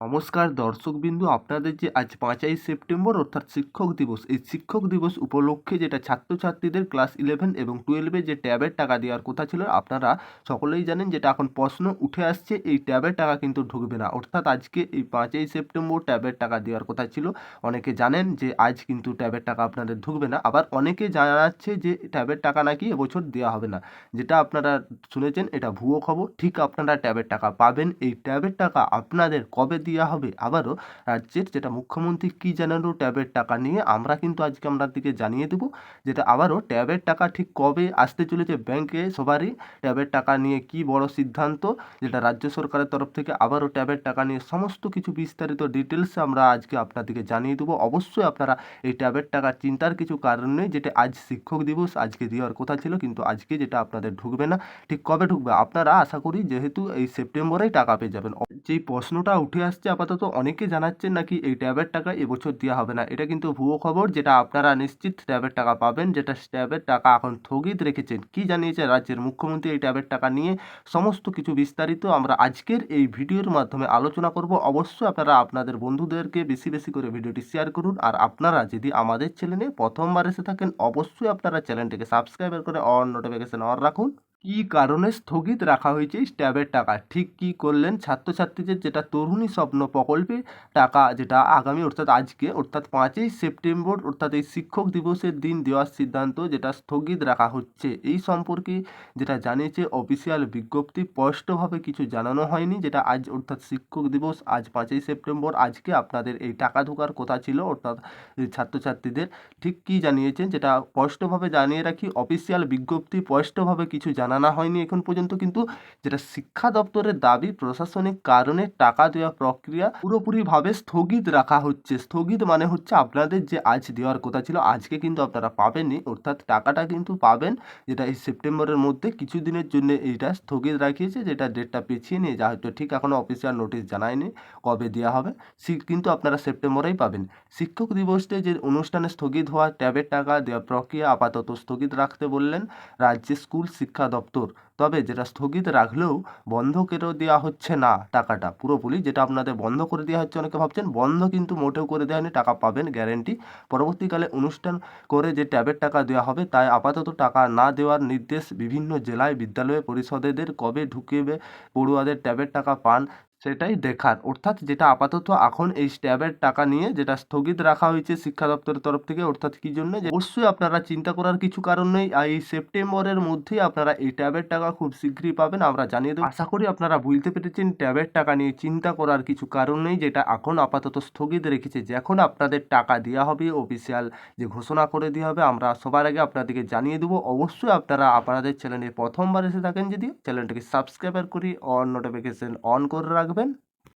নমস্কার, দর্শকবিন্দু, আপনাদের যে আজ পাঁচই সেপ্টেম্বর, অর্থাৎ শিক্ষক দিবস, এই শিক্ষক দিবস উপলক্ষে যেটা ছাত্রছাত্রীদের ক্লাস ইলেভেন এবং টুয়েলভে যে ট্যাবের টাকা দেওয়ার কথা ছিল, আপনারা সকলেই জানেন যেটা এখন প্রশ্ন উঠে আসছে, এই ট্যাবের টাকা কিন্তু ঢুকবে না। অর্থাৎ আজকে এই পাঁচই সেপ্টেম্বর ট্যাবের টাকা দেওয়ার কথা ছিল। অনেকে জানেন যে আজ কিন্তু ট্যাবের টাকা আপনাদের ঢুকবে না। আবার অনেকে জানাচ্ছে যে ট্যাবের টাকা নাকি এবছর দেওয়া হবে না। যেটা আপনারা শুনেছেন, এটা ভুয়ো খবর। ঠিক আপনারা ট্যাবের টাকা পাবেন। এই ট্যাবের টাকা আপনাদের কবে দেওয়া হবে। আবারও রাজ্যের যেটা মুখ্যমন্ত্রী কী জানালো, ট্যাবের টাকা নিয়ে, আমরা কিন্তু আজকে আপনাদেরকে জানিয়ে দেবো যেটা আবারও ট্যাবের টাকা ঠিক কবে আসতে চলেছে ব্যাংকে, সবারই ট্যাবের টাকা নিয়ে কি বড় সিদ্ধান্ত, যেটা রাজ্য সরকারের তরফ থেকে আবারও ট্যাবের টাকা নিয়ে সমস্ত কিছু বিস্তারিত ডিটেলস আমরা আজকে আপনাদেরকে জানিয়ে দেবো। অবশ্যই আপনারা এই ট্যাবের টাকা চিন্তার কিছু কারণ নেই, যেটা আজ শিক্ষক দিবস, আজকে দেওয়ার কথা ছিল, কিন্তু আজকে যেটা আপনাদের ঢুকবে না, ঠিক কবে ঢুকবে? আপনারা আশা করি যেহেতু এই সেপ্টেম্বরেই টাকা পেয়ে যাবেন। যেই প্রশ্নটা উঠে আসছে আপাতত অনেকে জানাচ্ছেন নাকি এই ট্যাবের টাকা এবছর দেওয়া হবে না। এটা কিন্তু ভুয়ো খবর যেটা আপনারা নিশ্চিত ট্যাবের টাকা পাবেন, যেটা ট্যাবের টাকা এখন স্থগিত রেখেছেন। কি জানিয়েছে রাজ্যের মুখ্যমন্ত্রী এই ট্যাবের টাকা নিয়ে? সমস্ত কিছু বিস্তারিত আমরা আজকের এই ভিডিওর মাধ্যমে আলোচনা করব। অবশ্যই আপনারা আপনাদের বন্ধুদেরকে বেশি বেশি করে ভিডিওটি শেয়ার করুন। আর আপনারা যদি আমাদের চ্যানেলে প্রথমবার এসে থাকেন, অবশ্যই আপনারা চ্যানেলটিকে সাবস্ক্রাইব করে অন নোটিফিকেশন অন রাখুন। কী কারণে স্থগিত রাখা হয়েছে স্ট্যাবের টাকা। ঠিক কী করলেন ছাত্রছাত্রীদের? যেটা তরুণী স্বপ্ন প্রকল্পে টাকা, যেটা আগামী অর্থাৎ আজকে, অর্থাৎ পাঁচই সেপ্টেম্বর, অর্থাৎ এই শিক্ষক দিবসের দিন দেওয়ার সিদ্ধান্ত যেটা স্থগিত রাখা হচ্ছে। এই সম্পর্কে যেটা জানিয়েছে অফিসিয়াল বিজ্ঞপ্তি, স্পষ্টভাবে কিছু জানানো হয়নি। যেটা আজ, অর্থাৎ শিক্ষক দিবস, আজ পাঁচই সেপ্টেম্বর, আজকে আপনাদের এই টাকা ঢোকার কথা ছিল, অর্থাৎ ছাত্রছাত্রীদের। ঠিক কী জানিয়েছেন? যেটা স্পষ্টভাবে জানিয়ে রাখি, অফিসিয়াল বিজ্ঞপ্তি, স্পষ্টভাবে কিছু জানানো হয়নি এখন পর্যন্ত, কিন্তু যেটা শিক্ষা দপ্তরের দাবি, প্রশাসনিক কারণে টাকা দেওয়া প্রক্রিয়া পুরোপুরিভাবে স্থগিত রাখা হচ্ছে। স্থগিত মানে হচ্ছে আপনাদের যে আজ দেওয়ার কথা ছিল, আজকে কিন্তু আপনারা পাবেননি অর্থাৎ টাকাটা কিন্তু পাবেন, যেটা এই সেপ্টেম্বরের মধ্যে কিছু দিনের জন্য এইটা স্থগিত রাখিয়েছে, যেটা ডেটটা পিছিয়ে নিয়ে যা হয়তো ঠিক এখনও অফিসিয়াল নোটিশ জানায়নি কবে দেওয়া হবে কিন্তু আপনারা সেপ্টেম্বরেই পাবেন। শিক্ষক দিবসে যে অনুষ্ঠানে স্থগিত হওয়া, ট্যাবের টাকা দেওয়া প্রক্রিয়া আপাতত স্থগিত রাখতে বললেন। রাজ্যের স্কুল শিক্ষা দপ্তর। তবে যেটা স্থগিত রাখলেও বন্ধ করেও দেওয়া হচ্ছে না টাকাটা। পুরোপুরি যেটা আপনাদের বন্ধ করে দেওয়া হচ্ছে অনেকে ভাবছেন, বন্ধ কিন্তু মোটেও করে দেওয়া হয়নি, টাকা পাবেন গ্যারেন্টি পরবর্তীকালে অনুষ্ঠান করে যে ট্যাবের টাকা দেওয়া হবে, তাই আপাতত টাকা না দেওয়ার নির্দেশ বিভিন্ন জেলায় বিদ্যালয় পরিষদেদের কবে ঢুকেবে পড়ুয়াদের ট্যাবের টাকা পান সেটাই দেখার। অর্থাৎ যেটা আপাতত এখন এই স্ট্যাবের টাকা নিয়ে যেটা স্থগিত রাখা হয়েছে শিক্ষা দপ্তরের তরফ থেকে, অর্থাৎ কি জন্য যে অবশ্যই আপনারা চিন্তা করার কিছু কারণ নেই। আর এই সেপ্টেম্বরের মধ্যেই আপনারা এই ট্যাবের টাকা খুব শীঘ্রই পাবেন। আমরা জানিয়ে দেবো। আশা করি আপনারা বুঝতে পেরেছেন ট্যাবের টাকা নিয়ে চিন্তা করার কিছু কারণ নেই যেটা এখন আপাতত স্থগিত রেখেছে। যখন আপনাদের টাকা দেওয়া হবে অফিসিয়াল যে ঘোষণা করে দেওয়া হবে, আমরা সবার আগে আপনাদেরকে জানিয়ে দেবো। অবশ্যই আপনারা আপনাদের চ্যানেলে প্রথমবার এসে থাকেন যদি চ্যানেলটিকে সাবস্ক্রাইবার করি অন নোটিফিকেশন অন করে রাখবেন। হবেন